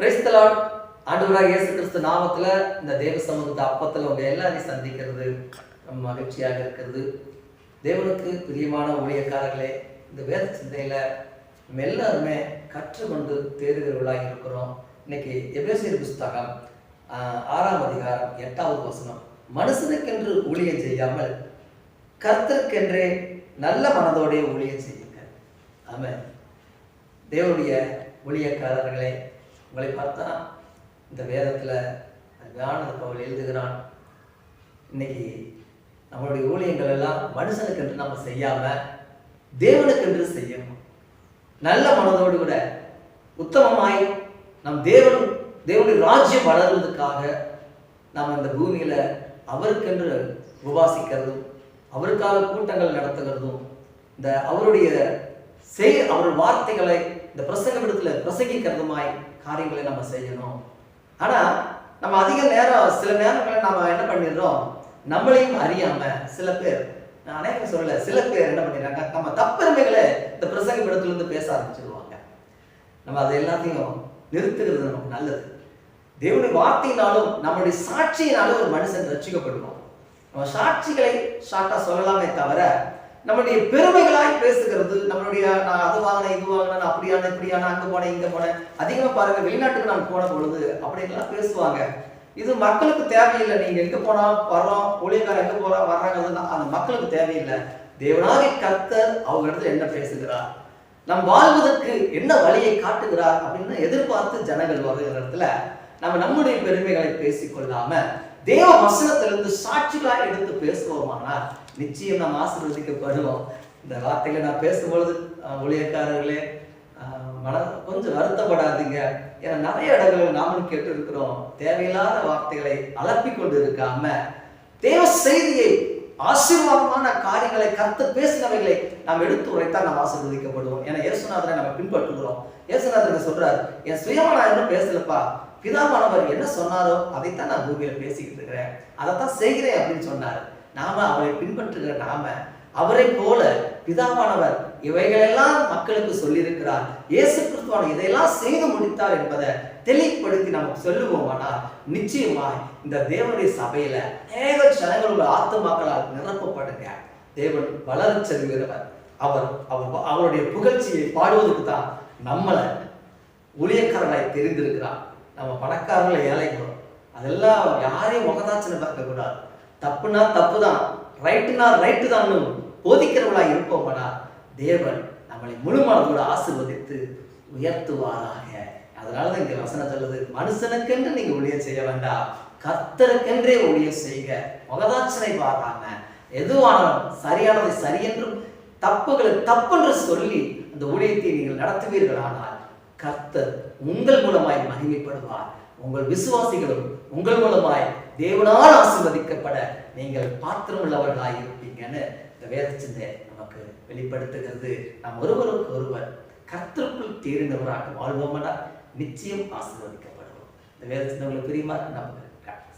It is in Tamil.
பிரைஸ்தலாட் ஆண்டவராக இயேசு கிறிஸ்து நாமத்தில் இந்த தேவ சமூகத்தை அப்பத்தில் உங்க எல்லாரையும் சந்திக்கிறது நம்ம மகிழ்ச்சியாக இருக்கிறது. தேவனுக்கு பிரியமான ஊழியக்காரர்களே இந்த வேத சிந்தையில் நம்ம எல்லாருமே கற்றுக்கொண்டு தேர்கிறவர்களாக இருக்கிறோம். இன்னைக்கு எபேசியர் புஸ்தகம் ஆறாம் அதிகாரம் எட்டாவது வசனம். மனுஷனுக்கென்று ஊழியம் செய்யாமல் கர்த்தருக்கென்றே நல்ல மனதோடைய ஊழியம் செய்யுங்க ஆமாம் தேவனுடைய ஊழியக்காரர்களே உங்களை பார்த்தா இந்த வேதத்தில் அருமையான அவள் எழுதுகிறான். இன்னைக்கு நம்மளுடைய ஊழியங்கள் எல்லாம் மனுஷனுக்கென்று நம்ம செய்யாம தேவனுக்கென்று செய்யணும் நல்ல மனதோடு கூட உத்தமமாய் நம் தேவன் தேவனுடைய ராஜ்யம் வளர்வதற்காக நாம் இந்த பூமியில அவருக்கென்று உபாசிக்கிறதும் அவருக்காக கூட்டங்கள் நடத்துகிறதும் இந்த அவருடைய செய் அவர் வார்த்தைகளை இந்த பிரசங்க விடத்தில் பிரசங்கிக்கிறதுமாய் காரியங்களை நம்ம செய்யணும். ஆனா நம்ம அதிக நேரம் சில நேரங்களில் நம்ம என்ன பண்ணிடுறோம்? நம்மளையும் அறியாம சில பேர் நான் அநேகம் சொல்லல சில பேர் என்ன பண்ணிடுறாங்க? நம்ம தப்பெருமைகளை இந்த பிரசங்க விடத்துல இருந்து பேச ஆரம்பிச்சிருவாங்க. நம்ம அதை எல்லாத்தையும் நிறுத்துகிறது நமக்கு நல்லது. தேவனுடைய வார்த்தையினாலும் நம்மளுடைய சாட்சியினாலும் ஒரு மனுஷன் ரசிக்கப்படுவோம் நம்ம சாட்சிகளை ஷார்ட்டா சொல்லலாமே தவிர நம்முடைய பெருமைகளாய் பேசுகிறது. நம்மளுடைய நான் அது வாங்கினேன் இது வாங்கினேன் அப்படியான இப்படியான அங்க போனேன் இங்க போனேன். அதிகமா பாருங்க வெளிநாட்டுக்கு நான் போன பொழுது அப்படின்லாம் பேசுவாங்க. இது மக்களுக்கு தேவையில்லை. நீங்க எங்க போனா வர்றோம் ஊழியக்காரர் எங்க போறா வர்றாங்க அந்த மக்களுக்கு தேவையில்லை. தேவனாகிய கர்த்தர் அவங்க இடத்துல என்ன பேசுகிறார்? நம் வாழ்வதற்கு என்ன வழியை காட்டுகிறார் அப்படின்னு எதிர்பார்த்து ஜனங்கள் வருகிற இடத்துல நம்ம நம்முடைய பெருமைகளை பேசிக்கொள்ளாம தேவ வசனத்திலிருந்து சாட்சிகளாக எடுத்து பேசுவோமானால் நிச்சயம் நாம் ஆசீர்வதிக்கப்படுவோம். இந்த வார்த்தைகளை நான் பேசும்பொழுது ஊழியக்காரர்களே மன கொஞ்சம் வருத்தப்படாதீங்க. ஏன்னா நிறைய இடங்களில் நாமும் கேட்டு இருக்கிறோம் தேவையில்லாத வார்த்தைகளை அலப்பி கொண்டு இருக்காம தேவ செய்தியை ஆசீர்வாதமான காரியங்களை கருத்து பேசினவைகளை நாம் எடுத்து உரைத்தால் நாம் ஆசீர்வதிக்கப்படுவோம். ஏன்னா இயேசுநாதரை நம்ம பின்பற்றுகிறோம். இயேசுநாதர் சொல்றார்? என் சுயமா நான் இன்னும் பேசலப்பா. பிதாவானவர் என்ன சொன்னாரோ அதைத்தான் நான் பூமியில பேசிக்கிட்டு இருக்கிறேன். அதைத்தான் செய்கிறேன் அப்படின்னு சொன்னார். நாம அவரை பின்பற்றுகிற நாம அவரை போல பிதாவானவர் இவைகளெல்லாம் மக்களுக்கு சொல்லியிருக்கிறார். இயேசு கிறிஸ்துவான இதையெல்லாம் செய்து முடித்தார் என்பதை தெளிவுபடுத்தி நமக்கு சொல்லுவோமானால் நிச்சயமாய் இந்த தேவனுடைய சபையில அநேக ஜனங்கள் உங்கள் ஆத்துமாக்களால் நிரப்பப்படுங்க. தேவன் வளர செல்கிறவர் அவர் அவர் அவருடைய புகழ்ச்சியை பாடுவதற்கு தான் நம்மளை ஊழியக்காரர்களாய் தெரிந்திருக்கிறார். நம்ம பணக்காரங்களை ஏழைக்கிறோம். அதெல்லாம் யாரையும் முகதாச்சனை பார்க்க கூடாது தப்புனா தப்பு தான் ரைட்டுனா ரைட்டு தான் போதிக்கிறவளா இருப்போம்னா தேவன் நம்மளை முழு மனதோடு ஆசிர்வதித்து உயர்த்துவாராக. அதனாலதான் இங்க வசனம் சொல்லுது மனுஷனுக்கென்று நீங்க ஊழியம் செய்ய வேண்டாம் கர்த்தருக்கென்றே ஊழியம் செய்க முகதாட்சனை பார்க்காம எதுவானாலும் சரியானதை சரியென்றும் தப்புகளை தப்பென்று சொல்லி அந்த ஊழியத்தை நீங்கள் நடத்துவீர்களானால் கர்த்தர் உங்கள் மூலமாய் மகிமைப்படுவார். உங்கள் விசுவாசிகளும் உங்கள் மூலமாய் தேவனால் ஆசிர்வதிக்கப்பட நீங்கள் பாத்திரம் உள்ளவர்களாக இருப்பீங்கன்னு இந்த வேத சிந்தை நமக்கு வெளிப்படுத்துகிறது. நாம் ஒருவருக்கு ஒருவர் கர்த்தருக்குள் தேறினவராக வாழ்வோம்னா நிச்சயம் ஆசிர்வதிக்கப்படுவோம். இந்த வேத சிந்தை உங்களுக்கு பிரியமா? நம்ம